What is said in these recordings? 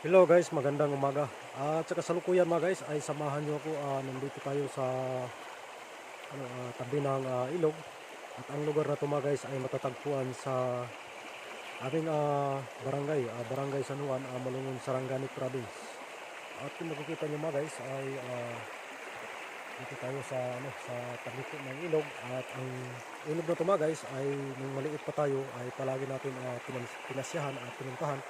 Hello guys, magandang umaga. At sa kasalukuyan mga guys ay samahan niyo ako ah, nandito tayo sa ano, ah, tabi ng ah, ilog. At ang lugar na to mga guys ay matatagpuan sa aming ah, barangay, ah, Barangay San Juan, ah, Malungon, Sarangani Province. At kung makikita niyo mga guys ay ah, dito tayo sa ano sa tabi ng ilog at ang ilog na to mga guys ay nung maliit pa tayo ay palagi natin pinas- pinasyahan at pinuntahan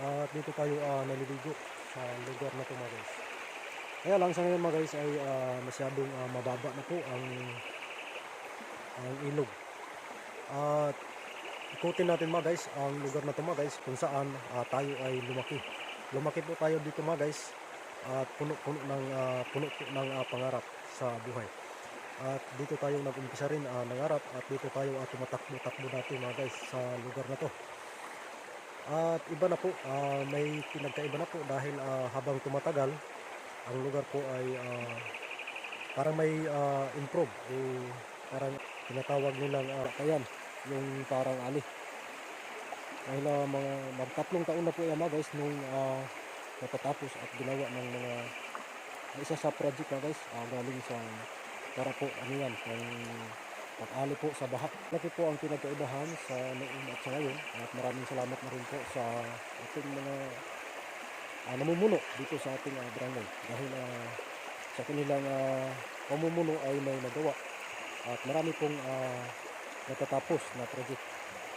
at dito tayo ah, naliligo sa lugar na to mga guys. Kaya lang sa ngayon mga guys ay ah, masyadong ah, mababa na po ang ang ilog. At ikutin natin mga guys ang lugar na to mga guys kung saan ah, tayo ay lumaki. Lumaki po tayo dito mga guys at puno-puno ng ah, puno po ng ah, pangarap sa buhay. At dito tayo nag-umpisa rin ah, nangarap at dito tayo at tumatakbo-takbo natin mga guys sa lugar na to. At iba na po, ah, may pinagkaiba na po dahil ah, habang tumatagal, ang lugar po ay ah, parang may ah, improve o parang tinatawag nilang uh, kayan, yung parang ali. Dahil ah, mga magtatlong taon na po yan mga guys nung ah, natatapos at ginawa ng mga isa sa project na guys ah, galing sa para po ano yan, pang pag-ali po sa baha. Laki po ang pinagkaibahan sa noon at sa ngayon. At maraming salamat na rin po sa ating mga ah, namumuno dito sa ating ah, barangay. Dahil ah, sa kanilang ah, pamumuno ay may nagawa. At marami pong ah, natatapos na project.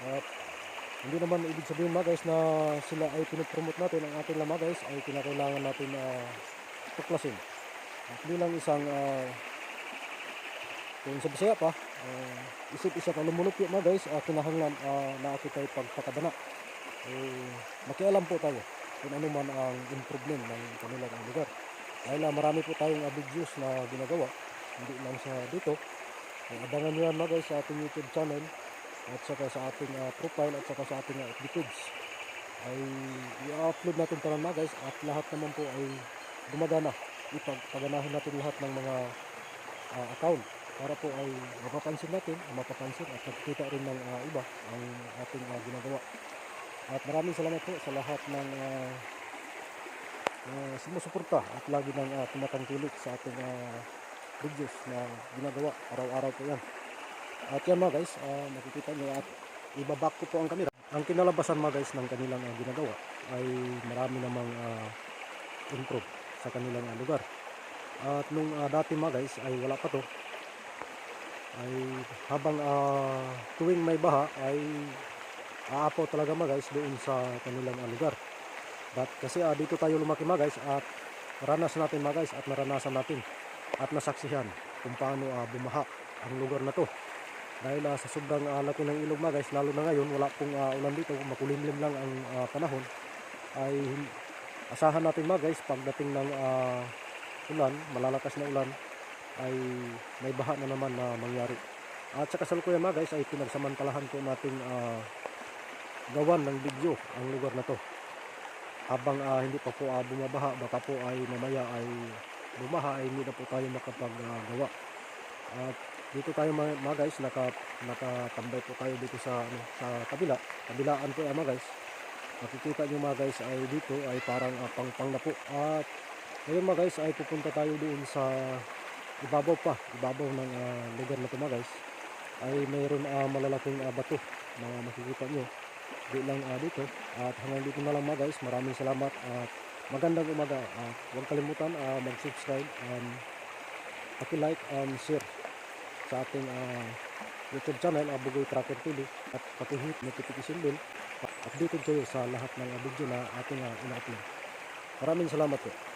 At hindi naman ibig sabihin mga guys na sila ay pinopromote natin. Ang ating mga guys ay kinakailangan natin uh, tuklasin. At bilang isang ah, kung sa Bisaya pa, uh, isip isa ka lumulupyo mga guys, uh, kinahanglan uh, na ako tayo pagpakadana. Eh, makialam po tayo kung ano man ang improvement ng kanilang ang lugar. Dahil uh, marami po tayong uh, videos na ginagawa, hindi lang sa dito. Ay, abangan nyo yan mga guys sa ating YouTube channel at saka sa ating uh, profile at saka sa ating uh, FB. Ay i-upload natin ito mga guys at lahat naman po ay gumagana. Ipagpaganahin natin lahat ng mga uh, account para po ay mapapansin natin, mapapansin at nakikita rin ng ah, iba ang ating ah, ginagawa. At maraming salamat po sa lahat ng uh, uh, sumusuporta at lagi nang uh, tumatangkilik sa ating ah, videos na ginagawa. Araw-araw po yan. At yan mga guys, ah, makikita nyo at ibabak ko po ang kamera. Ang kinalabasan mga guys ng kanilang ah, ginagawa ay marami namang ah, improve sa kanilang ah, lugar. At nung ah, dati mga guys ay wala pa to, ay habang ah, tuwing may baha ay aapaw talaga mga guys doon sa kanilang ah, lugar. But kasi ah, dito tayo lumaki mga guys at naranasan natin mga guys at naranasan natin at nasaksihan kung paano ah, bumaha ang lugar na to. Dahil ah, sa sobrang ah, laki ng ilog mga guys, lalo na ngayon wala pong ah, ulan dito, makulimlim lang ang ah, panahon ay asahan natin mga guys pagdating ng ah, ulan, malalakas na ulan ay may baha na naman na mangyari. At sa kasalukuyan mga guys ay pinagsamantalahan po nating ah, gawan ng video ang lugar na to. Habang ah, hindi pa po ah, bumabaha, baka po ay mamaya ay bumaha ay hindi na po tayo makapaggawa. At dito tayo mga, mga guys, naka, nakatambay po tayo dito sa, ano, sa kabila. Kabilaan po mga guys. Makikita nyo mga guys ay dito ay parang ah, pang-pang na po. At ngayon mga guys ay pupunta tayo doon sa ibabaw pa, ibabaw ng ah, lugar na ito mga guys, ay mayroon ah, malalaking ah, bato na makikita nyo. Di lang ah, dito. At hanggang dito na lang mga guys, maraming salamat at magandang umaga. At huwag kalimutan ah, mag-subscribe, um, paki-like and share sa ating ah, YouTube channel, Abugoy Tracker TV at paki-hit notification bell. Updated kayo sa lahat ng ah, video na ating uh, ina-upload. Maraming salamat po.